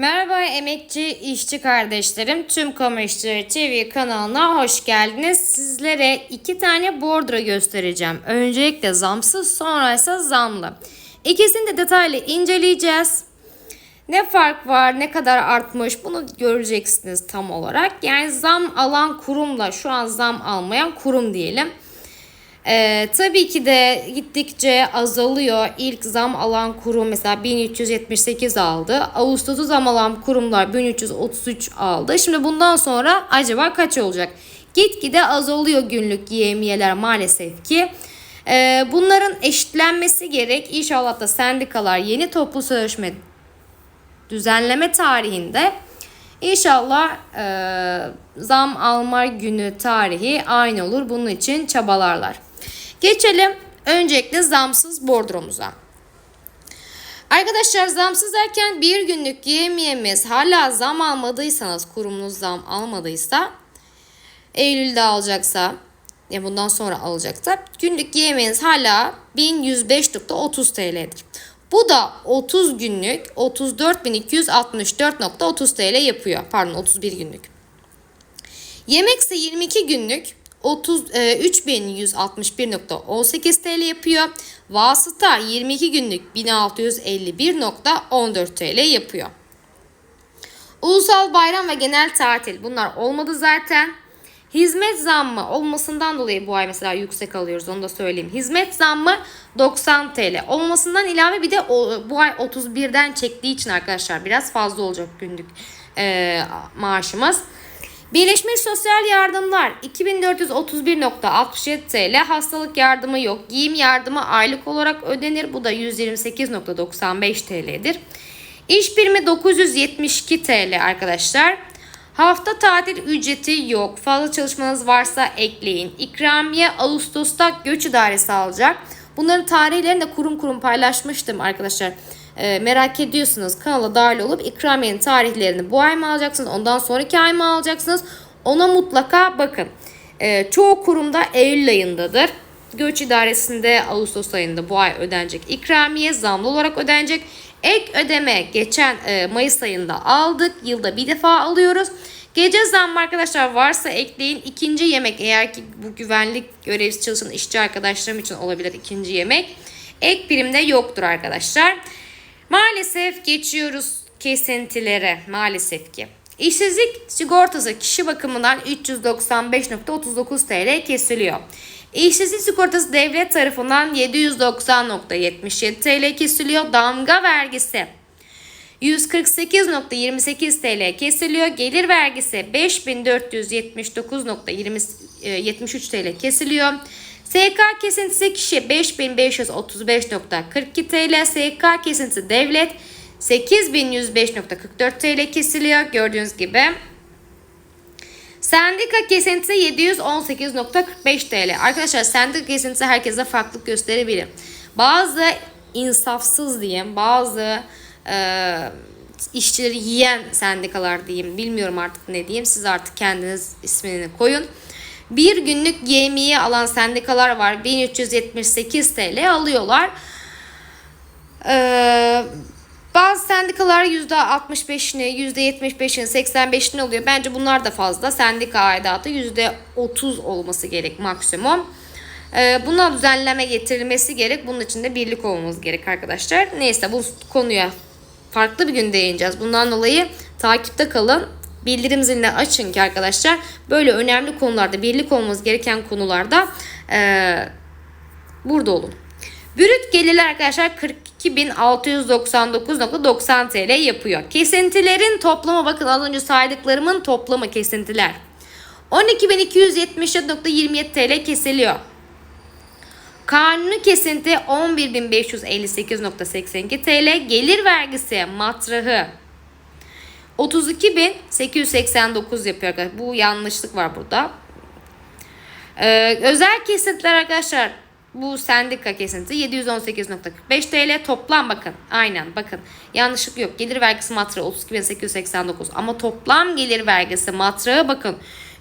Merhaba emekçi işçi kardeşlerim. Tüm Kamu İşçileri TV kanalına hoş geldiniz. Sizlere iki tane bordro göstereceğim. Öncelikle zamsız sonra ise zamlı. İkisini de detaylı inceleyeceğiz. Ne fark var, ne kadar artmış bunu göreceksiniz tam olarak. Yani zam alan kurumla şu an zam almayan kurum diyelim. Ee, tabii ki de gittikçe azalıyor. İlk zam alan kurum mesela 1378 aldı. Ağustos'u zam alan kurumlar 1333 aldı. Şimdi bundan sonra acaba kaç olacak? Gitgide azalıyor günlük yemiyeler maalesef ki. Ee, bunların eşitlenmesi gerek. İnşallah da sendikalar yeni toplu sözleşme düzenleme tarihinde İnşallah e, zam alma günü tarihi aynı olur. Bunun için çabalarlar. Geçelim öncelikle zamsız bordromuza. Arkadaşlar zamsız derken bir günlük yemiyemiz hala zam almadıysanız kurumunuz zam almadıysa Eylül'de alacaksa ya bundan sonra alacaksa günlük yemeğiniz hala 1105.30 TL'dir. Bu da 30 günlük 34.264.30 TL yapıyor. Pardon 31 günlük. Yemekse 22 günlük 30 e, 3161.18 TL yapıyor. Vasıta 22 günlük 1651.14 TL yapıyor. Ulusal bayram ve genel tatil bunlar olmadı zaten. Hizmet zammı olmasından dolayı bu ay mesela yüksek alıyoruz onu da söyleyeyim. Hizmet zammı 90 TL olmasından ilave bir de bu ay 31'den çektiği için arkadaşlar biraz fazla olacak günlük e, maaşımız. Birleşmiş Sosyal Yardımlar 2431.67 TL hastalık yardımı yok. Giyim yardımı aylık olarak ödenir. Bu da 128.95 TL'dir. İş birimi 972 TL arkadaşlar. Hafta tatil ücreti yok. Fazla çalışmanız varsa ekleyin. İkramiye Ağustos'ta göç idaresi alacak. Bunların tarihlerini de kurum kurum paylaşmıştım arkadaşlar. E, merak ediyorsunuz kanala dahil olup ikramiyenin tarihlerini bu ay mı alacaksınız? Ondan sonraki ay mı alacaksınız? Ona mutlaka bakın. E, çoğu kurumda Eylül ayındadır. Göç idaresinde Ağustos ayında bu ay ödenecek. İkramiye zamlı olarak ödenecek. Ek ödeme geçen e, Mayıs ayında aldık. Yılda bir defa alıyoruz. Gece zammı arkadaşlar varsa ekleyin. İkinci yemek eğer ki bu güvenlik görevlisi çalışan işçi arkadaşlarım için olabilir ikinci yemek. Ek primde yoktur arkadaşlar. Maalesef geçiyoruz kesintilere maalesef ki. İşsizlik sigortası kişi bakımından 395.39 TL kesiliyor. İşsizlik sigortası devlet tarafından 790.77 TL kesiliyor. Damga vergisi 148.28 TL kesiliyor. Gelir vergisi 5479.73 TL kesiliyor. SK kesintisi kişi 5535.42 TL. SK kesintisi devlet 8105.44 TL kesiliyor. Gördüğünüz gibi. Sendika kesintisi 718.45 TL. Arkadaşlar sendika kesintisi herkese farklılık gösterebilir. Bazı insafsız diyeyim, bazı e, işçileri yiyen sendikalar diyeyim, bilmiyorum artık ne diyeyim. Siz artık kendiniz ismini koyun. Bir günlük yemiye alan sendikalar var. 1378 TL alıyorlar. Ee, bazı sendikalar %65'ini, %75'ini, 85'ini alıyor. Bence bunlar da fazla. Sendika aidatı %30 olması gerek maksimum. Ee, buna düzenleme getirilmesi gerek. Bunun için de birlik olmamız gerek arkadaşlar. Neyse bu konuya farklı bir gün değineceğiz. Bundan dolayı takipte kalın. Bildirim zilini açın ki arkadaşlar böyle önemli konularda birlik olmamız gereken konularda e, burada olun. Brüt gelirler arkadaşlar 42.699.90 TL yapıyor. Kesintilerin toplamı bakın az önce saydıklarımın toplamı kesintiler. 12.277.27 TL kesiliyor. Kanuni kesinti 11.558.82 TL. Gelir vergisi matrahı 32.889 yapıyor arkadaşlar. Bu yanlışlık var burada. Ee, özel kesintiler arkadaşlar. Bu sendika kesinti 718.45 TL toplam bakın. Aynen bakın. Yanlışlık yok. Gelir vergisi matrağı 32.889 ama toplam gelir vergisi matrağı bakın.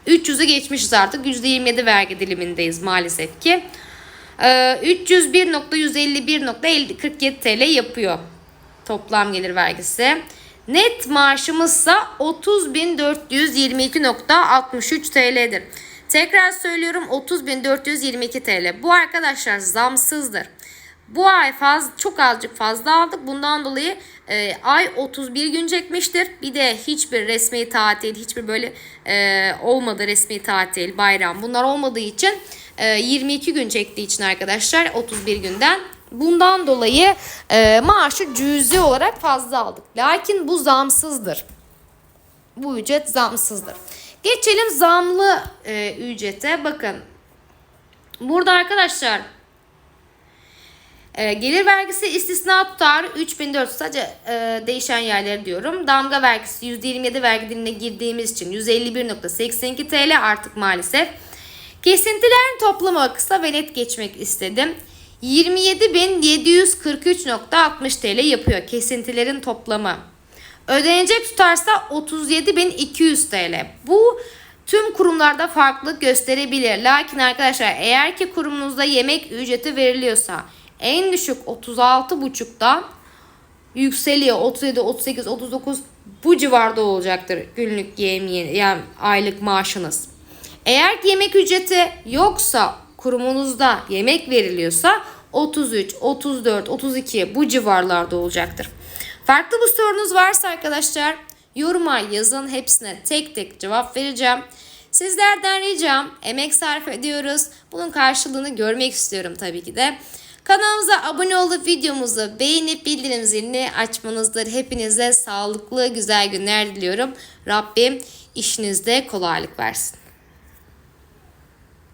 300'ü geçmişiz artık. %27 vergi dilimindeyiz maalesef ki. Ee, 301.151.47 TL yapıyor toplam gelir vergisi Net maaşımızsa 30.422.63 TL'dir. Tekrar söylüyorum 30.422 TL. Bu arkadaşlar zamsızdır. Bu ay faz, çok azıcık fazla aldık. Bundan dolayı e, ay 31 gün çekmiştir. Bir de hiçbir resmi tatil, hiçbir böyle e, olmadı resmi tatil, bayram bunlar olmadığı için e, 22 gün çektiği için arkadaşlar 31 günden bundan dolayı e, maaşı cüzi olarak fazla aldık. Lakin bu zamsızdır. Bu ücret zamsızdır. Geçelim zamlı e, ücrete. Bakın. Burada arkadaşlar e, gelir vergisi istisna tutarı 3400 sadece e, değişen yerleri diyorum. Damga vergisi %27 vergi dilimine girdiğimiz için 151.82 TL artık maalesef. Kesintilerin toplamı kısa ve net geçmek istedim. 27.743.60 TL yapıyor kesintilerin toplamı. Ödenecek tutarsa 37.200 TL. Bu tüm kurumlarda farklılık gösterebilir. Lakin arkadaşlar eğer ki kurumunuzda yemek ücreti veriliyorsa en düşük 36.5'dan yükseliyor 37, 38, 39 bu civarda olacaktır günlük yemeği yani aylık maaşınız. Eğer ki yemek ücreti yoksa kurumunuzda yemek veriliyorsa 33, 34, 32 bu civarlarda olacaktır. Farklı bu sorunuz varsa arkadaşlar yoruma yazın hepsine tek tek cevap vereceğim. Sizlerden ricam emek sarf ediyoruz. Bunun karşılığını görmek istiyorum tabii ki de. Kanalımıza abone olup videomuzu beğenip bildirim zilini açmanızdır. Hepinize sağlıklı güzel günler diliyorum. Rabbim işinizde kolaylık versin.